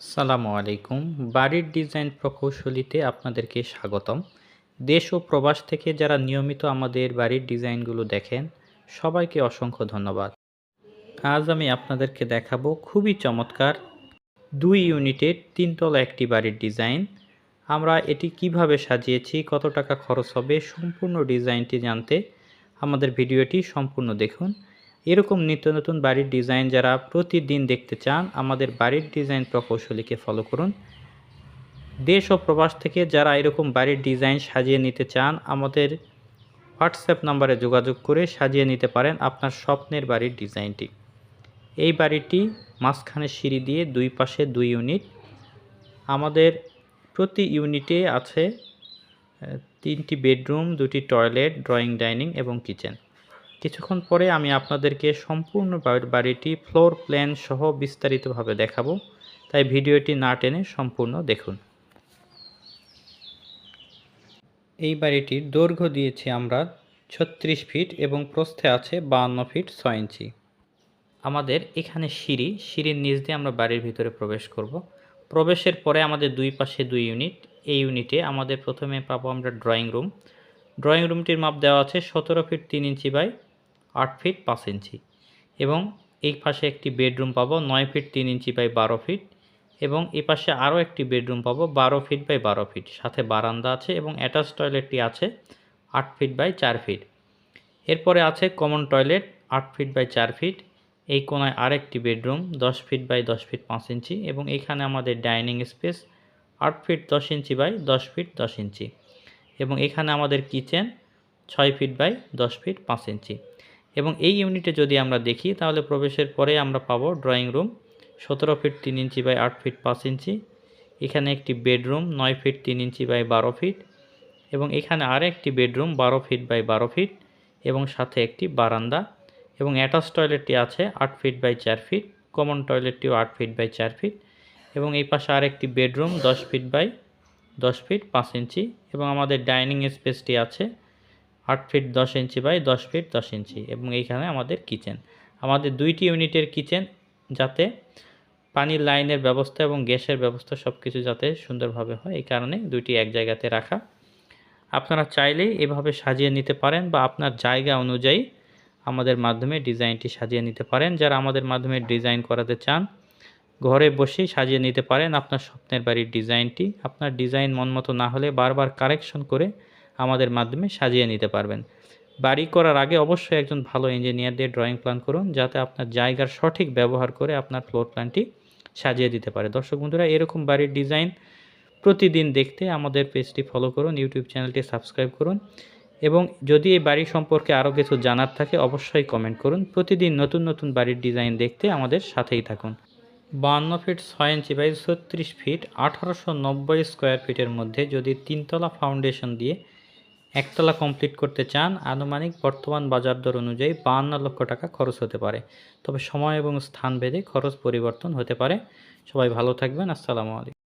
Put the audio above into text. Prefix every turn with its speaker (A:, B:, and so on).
A: সালামু আলাইকুম। বাড়ির ডিজাইন প্রকৌশলীতে আপনাদেরকে স্বাগতম। দেশ ও প্রবাস থেকে যারা নিয়মিত আমাদের বাড়ির ডিজাইনগুলো দেখেন, সবাইকে অসংখ্য ধন্যবাদ। আজ আমি আপনাদেরকে দেখাবো খুবই চমৎকার দুই ইউনিটের তিনতলা একটি বাড়ির ডিজাইন। আমরা এটি কীভাবে সাজিয়েছি, কত টাকা খরচ হবে, সম্পূর্ণ ডিজাইনটি জানতে আমাদের ভিডিওটি সম্পূর্ণ দেখুন। এরকম নিত্য নতুন বাড়ির ডিজাইন যারা প্রতিদিন দেখতে চান, আমাদের বাড়ির ডিজাইন প্রকৌশলীকে ফলো করুন। দেশ ও প্রবাস থেকে যারা এরকম বাড়ির ডিজাইন সাজিয়ে নিতে চান, আমাদের হোয়াটসঅ্যাপ নাম্বারে যোগাযোগ করে সাজিয়ে নিতে পারেন আপনার স্বপ্নের বাড়ির ডিজাইনটি। এই বাড়িটি মাঝখানে সিঁড়ি দিয়ে দুই পাশে দুই ইউনিট। আমাদের প্রতি ইউনিটে আছে তিনটি বেডরুম, দুটি টয়লেট, ড্রয়িং, ডাইনিং এবং কিচেন। কিছুক্ষণ পরে আমি আপনাদেরকে সম্পূর্ণ বাড়িটি ফ্লোর প্ল্যান সহ বিস্তারিতভাবে দেখাবো। তাই ভিডিওটি না টেনে সম্পূর্ণ দেখুন। এই বাড়িটির দৈর্ঘ্য দিয়েছি আমরা ছত্রিশ ফিট এবং প্রস্থে আছে বাহান্ন ফিট ছয় ইঞ্চি। আমাদের এখানে সিঁড়ি, সিঁড়ির নিচ দিয়ে আমরা বাড়ির ভিতরে প্রবেশ করব। প্রবেশের পরে আমাদের দুই পাশে দুই ইউনিট। এই ইউনিটে আমাদের প্রথমে পাবো আমরা ড্রয়িং রুম। ড্রয়িং রুমটির মাপ দেওয়া আছে সতেরো ফিট তিন ইঞ্চি বাই আট ফিট পাঁচ ইঞ্চি। এবং এই পাশে একটি বেডরুম পাবো নয় ফিট তিন ইঞ্চি বাই বারো ফিট এবং এই পাশে আরও একটি বেডরুম পাবো বারো ফিট বাই বারো ফিট সাথে বারান্দা আছে এবং অ্যাটাচ টয়লেটটি আছে আট ফিট বাই চার ফিট এরপরে আছে কমন টয়লেট আট ফিট বাই চার ফিট এই কোনায় আরেকটি বেডরুম দশ ফিট বাই দশ ফিট পাঁচ ইঞ্চি এবং এখানে আমাদের ডাইনিং স্পেস আট ফিট দশ ইঞ্চি বাই দশ ফিট দশ ইঞ্চি। এবং এখানে আমাদের কিচেন ছয় ফিট বাই দশ ফিট পাঁচ ইঞ্চি। এবং এই ইউনিটে যদি আমরা দেখি, তাহলে প্রবেশের পরে আমরা পাবো ড্রয়িং রুম সতেরো ফিট তিন ইঞ্চি বাই আট ফিট পাঁচ ইঞ্চি। এখানে একটি বেডরুম নয় ফিট তিন ইঞ্চি বাই বারো ফিট এবং এখানে আরেকটি বেডরুম বারো ফিট বাই বারো ফিট এবং সাথে একটি বারান্দা এবং অ্যাটাচ টয়লেটটি আছে আট ফিট বাই চার ফিট কমন টয়লেটটিও আট ফিট বাই চার ফিট এবং এই পাশে আরেকটি বেডরুম দশ ফিট বাই দশ ফিট পাঁচ ইঞ্চি এবং আমাদের ডাইনিং স্পেসটি আছে আট ফিট দশ ইঞ্চি বাই দশ ফিট দশ ইঞ্চি এবং এইখানে আমাদের কিচেন। আমাদের দুইটি ইউনিটের কিচেন যাতে পানির লাইনের ব্যবস্থা এবং গ্যাসের ব্যবস্থা সব কিছু যাতে সুন্দরভাবে হয়, এই কারণে দুইটি এক জায়গাতে রাখা। আপনারা চাইলেই এভাবে সাজিয়ে নিতে পারেন বা আপনার জায়গা অনুযায়ী আমাদের মাধ্যমে ডিজাইনটি সাজিয়ে নিতে পারেন। যারা আমাদের মাধ্যমে ডিজাইন করাতে চান, ঘরে বসেই সাজিয়ে নিতে পারেন আপনার স্বপ্নের বাড়ির ডিজাইনটি। আপনার ডিজাইন মন মতো না হলে বারবার কারেকশন করে আমাদের মাধ্যমে সাজিয়ে নিতে পারবেন। বাড়ি করার আগে অবশ্যই একজন ভালো ইঞ্জিনিয়ার দিয়ে ড্রয়িং প্ল্যান করুন, যাতে আপনার জায়গার সঠিক ব্যবহার করে আপনার ফ্লোর প্ল্যানটি সাজিয়ে দিতে পারে। দর্শক বন্ধুরা, এরকম বাড়ির ডিজাইন প্রতিদিন দেখতে আমাদের পেজটি ফলো করুন ইউটিউব চ্যানেলটি সাবস্ক্রাইব করুন এবং যদি এই বাড়ি সম্পর্কে আরও কিছু জানার থাকে অবশ্যই কমেন্ট করুন। প্রতিদিন নতুন নতুন বাড়ির ডিজাইন দেখতে আমাদের সাথেই থাকুন। বাহান্ন ফিট ছয় ইঞ্চি বাই ছত্রিশ ফিট আঠারোশো নব্বই স্কোয়ার ফিটের মধ্যে যদি তিনতলা ফাউন্ডেশন দিয়ে একতলা কমপ্লিট করতে চান, আনুমানিক বর্তমান বাজার দর অনুযায়ী বাহান্ন লক্ষ টাকা খরচ হতে পারে। তবে সময় এবং স্থান ভেদে খরচ পরিবর্তন হতে পারে। সবাই ভালো থাকবেন। আসসালামু আলাইকুম।